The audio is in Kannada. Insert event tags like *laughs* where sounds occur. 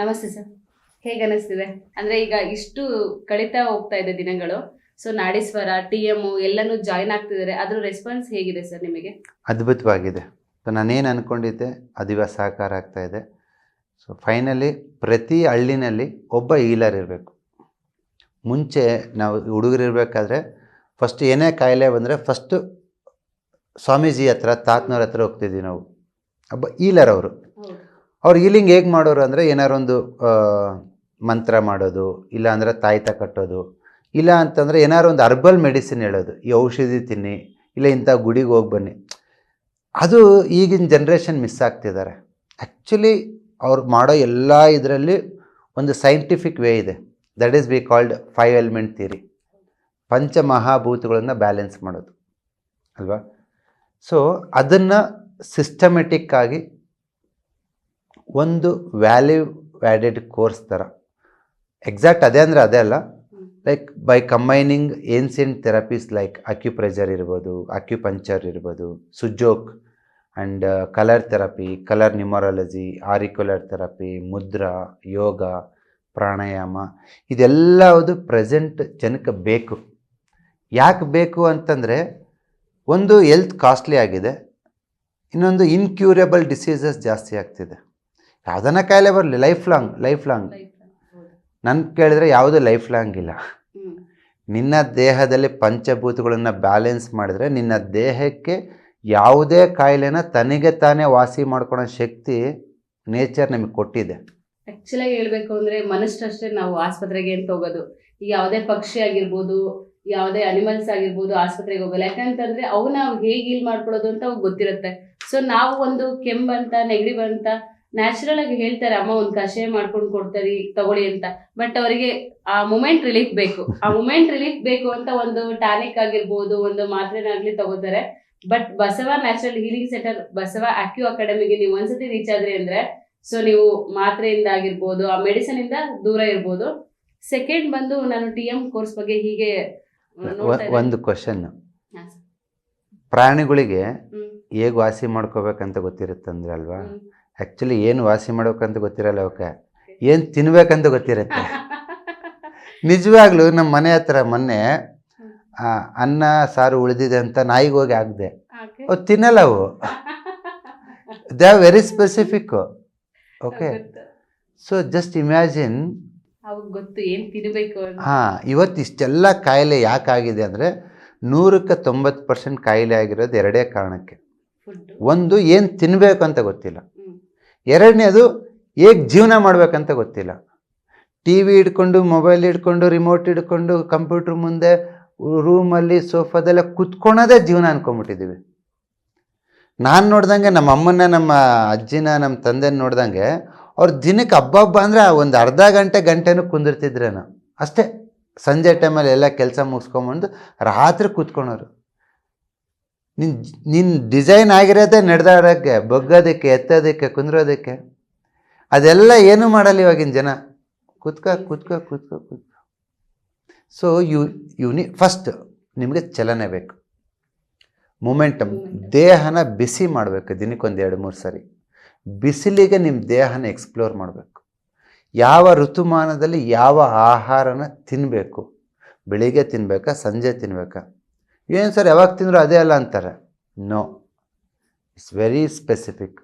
ನಮಸ್ತೆ ಸರ್. ಹೇಗೆ ಅನಿಸ್ತಿದೆ? ಅಂದ್ರೆ ಈಗ ಇಷ್ಟು ಕಳೀತಾ ಹೋಗ್ತಾ ಇದೆ ದಿನಗಳು. ಸೊ ನಾಡೀಶ್ವರ ಟಿ ಎಂ ಎಲ್ಲನೂ ಜಾಯಿನ್ ಆಗ್ತಿದ್ದಾರೆ ಅದ್ರ ರೆಸ್ಪಾನ್ಸ್ ಹೇಗಿದೆ ಸರ್ ನಿಮಗೆ? ಅದ್ಭುತವಾಗಿದೆ. ಸೊ ನಾನೇನು ಅಂದ್ಕೊಂಡಿದ್ದೆ ಅದು ಇವಾಗ ಸಹಕಾರ ಆಗ್ತಾ ಇದೆ. ಸೊ ಫೈನಲಿ ಪ್ರತಿ ಹಳ್ಳಿನಲ್ಲಿ ಒಬ್ಬ ಈಲರ್ ಇರಬೇಕು. ಮುಂಚೆ ನಾವು ಹುಡುಗರಿರ್ಬೇಕಾದ್ರೆ ಫಸ್ಟ್ ಏನೇ ಕಾಯಿಲೆ ಬಂದರೆ ಫಸ್ಟು ಸ್ವಾಮೀಜಿ ಹತ್ರ ತಾತ್ನವ್ರ ಹತ್ರ ಹೋಗ್ತಿದ್ವಿ ನಾವು. ಒಬ್ಬ ಈಲರ್ ಅವರು. ಅವ್ರು ಹೀಲಿಂಗ್ ಹೇಗೆ ಮಾಡೋರು ಅಂದರೆ ಏನಾರು ಒಂದು ಮಂತ್ರ ಮಾಡೋದು, ಇಲ್ಲ ಅಂದರೆ ತಾಯ್ತ ಕಟ್ಟೋದು, ಇಲ್ಲ ಅಂತಂದರೆ ಏನಾರು ಒಂದು ಅರ್ಬಲ್ ಮೆಡಿಸಿನ್ ಹೇಳೋದು. ಈ ಔಷಧಿ ತಿನ್ನಿ, ಇಲ್ಲ ಇಂಥ ಗುಡಿಗೆ ಹೋಗಿ ಬನ್ನಿ. ಅದು ಈಗಿನ ಜನ್ರೇಷನ್ ಮಿಸ್ ಆಗ್ತಿದ್ದಾರೆ ಆ್ಯಕ್ಚುಲಿ ಅವ್ರು ಮಾಡೋ ಎಲ್ಲ ಇದರಲ್ಲಿ ಒಂದು ಸೈಂಟಿಫಿಕ್ ವೇ ಇದೆ. That is we called five element theory ಪಂಚಮಹಾಭೂತಗಳನ್ನು balance ಮಾಡೋದು. ಅಲ್ವಾ? ಸೊ ಅದನ್ನು ಸಿಸ್ಟಮೆಟಿಕ್ ಆಗಿ ಒಂದು ವ್ಯಾಲ್ಯೂ ವ್ಯಾಡೆಡ್ ಕೋರ್ಸ್ ಥರ ಎಕ್ಸಾಕ್ಟ್ ಅದೇ ಅಂದರೆ ಅದೇ ಅಲ್ಲ. Like by combining ancient therapies like acupressure ಇರ್ಬೋದು ಅಕ್ಯುಪಂಚರ್ ಇರ್ಬೋದು Sujok and colour therapy colour numerology auricular therapy mudra yoga pranayama ಇದೆಲ್ಲವುದು present ಜನಕ್ಕೆ ಬೇಕು. ಯಾಕೆ ಬೇಕು ಅಂತಂದರೆ ಒಂದು ಎಲ್ತ್ ಕಾಸ್ಟ್ಲಿ ಆಗಿದೆ ಇನ್ನೊಂದು ಇನ್ಕ್ಯೂರೇಬಲ್ ಡಿಸೀಸಸ್ ಜಾಸ್ತಿ ಆಗ್ತಿದೆ. ಯಾವ್ದನ್ನ ಕಾಯಿಲೆ ಬರಲಿ ಲೈಫ್ ಲಾಂಗ್ ಲೈಫ್ ಲಾಂಗ್. ನನ್ ಕೇಳಿದ್ರೆ ಯಾವುದು ಲೈಫ್ ಲಾಂಗ್ ಇಲ್ಲ. ನಿನ್ನ ದೇಹದಲ್ಲಿ ಪಂಚಭೂತಗಳನ್ನು ಬ್ಯಾಲೆನ್ಸ್ ಮಾಡಿದ್ರೆ ನಿನ್ನ ದೇಹಕ್ಕೆ ಯಾವುದೇ ಕಾಯಿಲೆನ ತನಗೆ ತಾನೇ ವಾಸಿ ಮಾಡ್ಕೊಳೋ ಶಕ್ತಿ ನೇಚರ್ ನಮಗೆ ಕೊಟ್ಟಿದೆ. ಆಕ್ಚುಲಾಗಿ ಹೇಳ್ಬೇಕು ಅಂದ್ರೆ ಮನುಷ್ಯರಷ್ಟೇ ನಾವು ಆಸ್ಪತ್ರೆಗೆ ಅಂತ ಹೋಗೋದು. ಈಗ ಯಾವುದೇ ಪಕ್ಷಿ ಆಗಿರ್ಬೋದು ಯಾವುದೇ ಅನಿಮಲ್ಸ್ ಆಗಿರ್ಬೋದು ಆಸ್ಪತ್ರೆಗೆ ಹೋಗಲ್ಲ. ಯಾಕಂತಂದ್ರೆ ಅವನ್ನ ಹೇಗೆ ಹೀಲ್ ಮಾಡ್ಕೊಳ್ಳೋದು ಅಂತ ಅವು ಗೊತ್ತಿರುತ್ತೆ. ಸೊ ನಾವು ಒಂದು ಕೆಮ್ಮಂತ ನೆಗಡಿ ಬಂತ ನ್ಯಾಚುರಲ್ ಆಗಿ ಹೇಳ್ತಾರೆ ಅಮ್ಮ ಒಂದು ಕಷಾಯ ಮಾಡ್ಕೊಂಡು ಕೊಡ್ತಾರೆ ತಗೊಳ್ಳಿ ಅಂತ. ಬಟ್ ಅವರಿಗೆ ಆ ಮೂಮೆಂಟ್ ರಿಲೀಫ್ ಬೇಕು. ಆ ಮೂಮೆಂಟ್ ರಿಲೀಫ್ ಬೇಕು ಅಂತ ಒಂದು ಟಾನಿಕ್ ಆಗಿರ್ಬೋದು ಒಂದು ಮಾತ್ರೆನಾಗ್ಲಿ ತಗೋತಾರೆ. But Basava natural healing centre Basava acu ಅಕಾಡೆಮಿಗೆ ನೀವು ಒಂದ್ಸತಿ ರೀಚ್ ಆದ್ರಿ ಅಂದ್ರೆ ಸೊ ನೀವು ಮಾತ್ರೆಯಿಂದ ಆಗಿರ್ಬೋದು ಆ ಮೆಡಿಸಿನ್ ಇಂದ ದೂರ ಇರ್ಬೋದು. ಸೆಕೆಂಡ್ ಬಂದು ನಾನು ಟಿ ಎಂ ಕೋರ್ಸ್ ಬಗ್ಗೆ ಹೀಗೆ ಒಂದು ಕ್ವಶನ್. ಪ್ರಾಣಿಗಳಿಗೆ ಮಾಡ್ಕೋಬೇಕು ಹೇಗೆ ವಾಸಿ ಮಾಡ್ಕೋಬೇಕಂತ ಗೊತ್ತಿರುತ್ತಂದ್ರೆ ಅಲ್ವಾ. ಆ್ಯಕ್ಚುಲಿ ಏನು ವಾಸಿ ಮಾಡ್ಬೇಕಂತ ಗೊತ್ತಿರಲ್ಲ ಅವಕ್ಕೆ? ಏನು ತಿನ್ಬೇಕಂತ ಗೊತ್ತಿರತ್ತೆ? *laughs* ನಿಜವಾಗ್ಲೂ ನಮ್ಮ ಮನೆ ಹತ್ರ ಮೊನ್ನೆ ಅನ್ನ ಸಾರು ಉಳಿದಿದೆ ಅಂತ ನಾಯಿಗೆ ಹೋಗಿ ಆಗದೆ. ಅವು ತಿನ್ನಲ್ಲ ಅವು. They are very specific okay. So just imagine ಗೊತ್ತು ಏನು ತಿನ್ನಬೇಕು ಅಂತ. ಹಾಂ ಇವತ್ತು ಇಷ್ಟೆಲ್ಲ ಕಾಯಿಲೆ ಯಾಕಾಗಿದೆ ಅಂದರೆ ನೂರಕ್ಕೆ ತೊಂಬತ್ತು ಪರ್ಸೆಂಟ್ ಕಾಯಿಲೆ ಆಗಿರೋದು ಎರಡೇ ಕಾರಣಕ್ಕೆ. ಒಂದು ಏನು ತಿನ್ನಬೇಕು ಅಂತ ಗೊತ್ತಿಲ್ಲ. ಎರಡನೇದು ಹೇಗೆ ಜೀವನ ಮಾಡಬೇಕಂತ ಗೊತ್ತಿಲ್ಲ. ಟಿ ವಿ ಹಿಡ್ಕೊಂಡು ಮೊಬೈಲ್ ಹಿಡ್ಕೊಂಡು ರಿಮೋಟ್ ಹಿಡ್ಕೊಂಡು ಕಂಪ್ಯೂಟ್ರ್ ಮುಂದೆ ರೂಮಲ್ಲಿ ಸೋಫಾದೆಲ್ಲ ಕುತ್ಕೊಳೋದೇ ಜೀವನ ಅನ್ಕೊಂಬಿಟ್ಟಿದ್ದೀವಿ ನಾನು ನೋಡ್ದಂಗೆ ನಮ್ಮ ಅಮ್ಮನ ನಮ್ಮ ಅಜ್ಜಿನ, ನಮ್ಮ ತಂದೆನ ನೋಡ್ದಂಗೆ ಅವ್ರು ದಿನಕ್ಕೆ ಹಬ್ಬ ಹಬ್ಬ ಅಂದರೆ ಒಂದು ಅರ್ಧ ಗಂಟೆ, ಗಂಟೆನೂ ಕುಂದಿರ್ತಿದ್ರೇನು. ಅಷ್ಟೇ. ಸಂಜೆ ಟೈಮಲ್ಲಿ ಎಲ್ಲ ಕೆಲಸ ಮುಗಿಸ್ಕೊಂಬಂದು ರಾತ್ರಿ ಕೂತ್ಕೊಳೋರು. ನಿನ್ನ ನಿನ್ನ ಡಿಸೈನ್ ಆಗಿರೋದೇ ನಡೆದಾಡೋಕ್ಕೆ, ಬಗ್ಗೋದಕ್ಕೆ, ಎತ್ತೋದಕ್ಕೆ, ಕುಂದ್ರೋದಕ್ಕೆ. ಅದೆಲ್ಲ ಏನೂ ಮಾಡಲ್ಲ ಇವಾಗಿನ ಜನ. ಕುತ್ಕ ಕುತ್ಕ ಕುತ್ಕ ಕುತ್ಕ. ಸೊ ಯು ಯುನಿ ಫಸ್ಟ್ ನಿಮಗೆ ಚಲನೆ ಬೇಕು. ಮೊಮೆಂಟಮ್ ದೇಹನ ಬಿಸಿ ಮಾಡಬೇಕು ದಿನಕ್ಕೊಂದು ಎರಡು, ಮೂರು ಸರಿ. ಬಿಸಿಲಿಗೆ ನಿಮ್ಮ ದೇಹನ ಎಕ್ಸ್ಪ್ಲೋರ್ ಮಾಡಬೇಕು. ಯಾವ ಋತುಮಾನದಲ್ಲಿ ಯಾವ ಆಹಾರನ ತಿನ್ನಬೇಕು ಬೆಳಿಗ್ಗೆ ತಿನ್ನಬೇಕಾ ಸಂಜೆ ತಿನ್ನಬೇಕಾ ಏನು ಸರ್ ಯಾವಾಗ ತಿಂದರೂ ಅದೇ ಅಲ್ಲ ಅಂತಾರೆ? No it's very specific